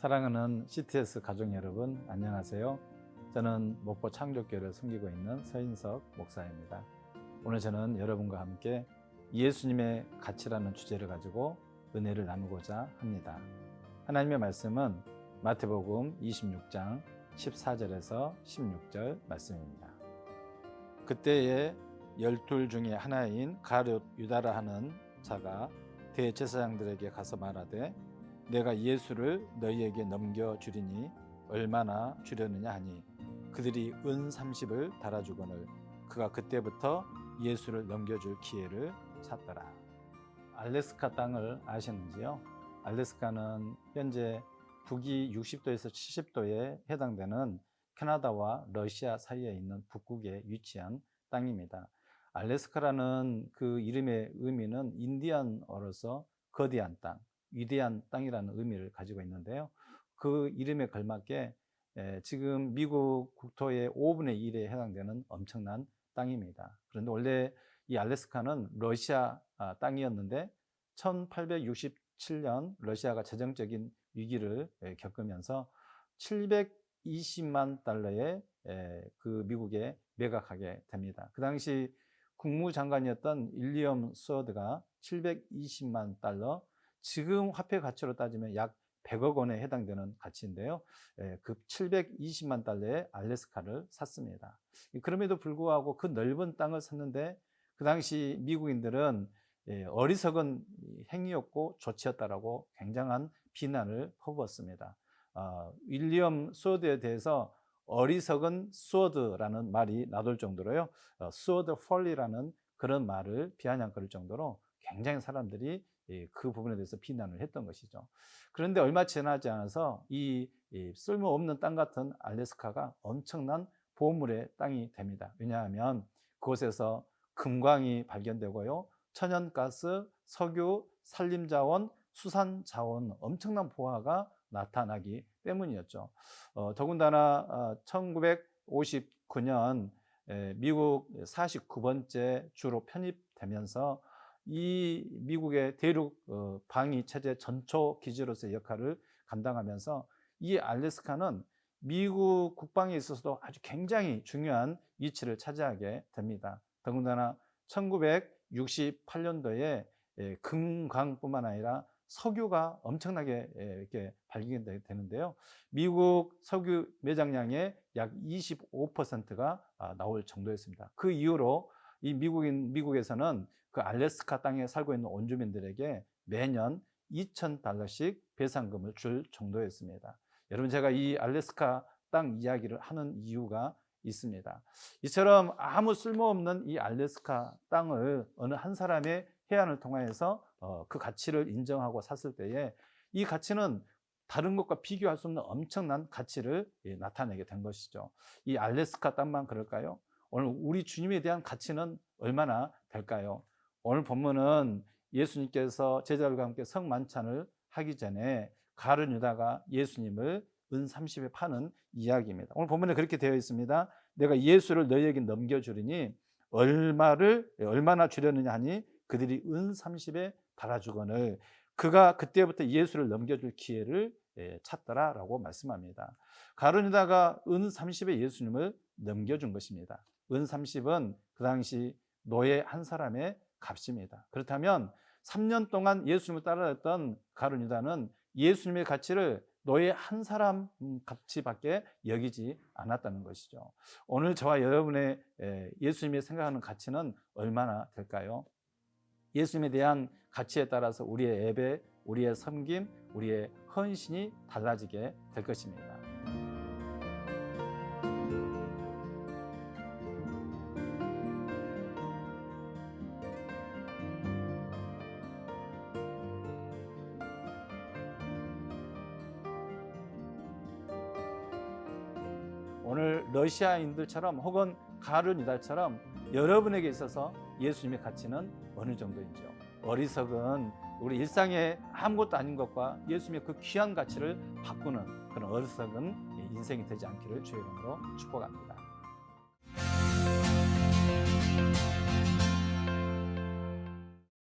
사랑하는 CTS 가족 여러분, 안녕하세요. 저는 목포 창조교회를 섬기고 있는 서인석 목사입니다. 오늘 저는 여러분과 함께 예수님의 가치라는 주제를 가지고 은혜를 나누고자 합니다. 하나님의 말씀은 마태복음 26장 14절에서 16절 말씀입니다. 그때에 열둘 중에 하나인 가룟 유다라 하는 자가 대제사장들에게 가서 말하되 내가 예수를 너희에게 넘겨 주리니 얼마나 주려느냐 하니 그들이 은 30을 달아주거늘 그가 그때부터 예수를 넘겨줄 기회를 찾더라. 알래스카 땅을 아시는지요? 알래스카는 현재 북위 60도에서 70도에 해당되는 캐나다와 러시아 사이에 있는 북극에 위치한 땅입니다. 알래스카라는 그 이름의 의미는 인디언어로서 거대한 땅, 위대한 땅이라는 의미를 가지고 있는데요. 그 이름에 걸맞게 에, 지금 미국 국토의 5분의 1에 해당되는 엄청난 땅입니다. 그런데 원래 이 알래스카는 러시아 아, 땅이었는데 1867년 러시아가 재정적인 위기를 에, 겪으면서 720만 달러의 에, 그 미국에 매각하게 됩니다. 그 당시 국무장관이었던 일리엄 수어드가 720만 달러, 지금 화폐 가치로 따지면 약 100억 원에 해당되는 가치인데요. 예, 그 720만 달러의 알래스카를 샀습니다. 그럼에도 불구하고 그 넓은 땅을 샀는데 그 당시 미국인들은 예, 어리석은 행위였고 조치였다라고 굉장한 비난을 퍼부었습니다. 아, 윌리엄 소드에 대해서 어리석은 소드라는 말이 나돌 정도로요. 어, 소드 펄리라는 그런 말을 비아냥거릴 정도로 굉장히 사람들이 예, 그 부분에 대해서 비난을 했던 것이죠. 그런데 얼마 지나지 않아서 이, 이 쓸모없는 땅 같은 알래스카가 엄청난 보물의 땅이 됩니다. 왜냐하면 그곳에서 금광이 발견되고요. 천연가스, 석유, 산림자원, 수산자원 엄청난 보화가 나타나기 때문이었죠. 어, 더군다나 어, 1959년 에, 미국 49번째 주로 편입되면서 이 미국의 대륙 어, 방위 체제 전초 기지로서의 역할을 감당하면서 이 알래스카는 미국 국방에 있어서도 아주 굉장히 중요한 위치를 차지하게 됩니다. 더군다나 1968년도에 예, 금광뿐만 아니라 석유가 엄청나게 예, 이렇게 발견이 되는데요. 미국 석유 매장량의 약 25%가 아, 나올 정도였습니다. 그 이후로 이 미국인 미국에서는 그 알래스카 땅에 살고 있는 원주민들에게 매년 2,000달러씩 배상금을 줄 정도였습니다. 여러분 제가 이 알래스카 땅 이야기를 하는 이유가 있습니다. 이처럼 아무 쓸모없는 이 알래스카 땅을 어느 한 사람의 해안을 통하여서 어, 그 가치를 인정하고 샀을 때에 이 가치는 다른 것과 비교할 수 없는 엄청난 가치를 예, 나타내게 된 것이죠. 이 알래스카 땅만 그럴까요? 오늘 우리 주님에 대한 가치는 얼마나 될까요? 오늘 본문은 예수님께서 제자들과 함께 성만찬을 하기 전에 가룟 유다가 예수님을 은 30에 파는 이야기입니다. 오늘 본문에 그렇게 되어 있습니다. 내가 예수를 너희에게 넘겨주리니 얼마를 얼마나 주려느냐 하니 그들이 은 30에 달아주거늘 그가 그때부터 예수를 넘겨줄 기회를 예, 찾더라라고 말씀합니다. 가룟 유다가 은 30에 예수님을 넘겨준 것입니다. 은 30은 그 당시 노예 한 사람의 값입니다. 그렇다면 3년 동안 예수님을 따라했던 가룟 유다는 예수님의 가치를 노예 한 사람 가치밖에 여기지 않았다는 것이죠. 오늘 저와 여러분의 예수님이 생각하는 가치는 얼마나 될까요? 예수님에 대한 가치에 따라서 우리의 예배, 우리의 섬김, 우리의 헌신이 달라지게 될 것입니다. 오늘 러시아인들처럼 혹은 가룟 유다처럼 여러분에게 있어서 예수님의 가치는 어느 정도인지요? 어리석은 우리 일상의 아무것도 아닌 것과 예수님의 그 귀한 가치를 바꾸는 그런 어리석은 인생이 되지 않기를 주의 이름으로 축복합니다.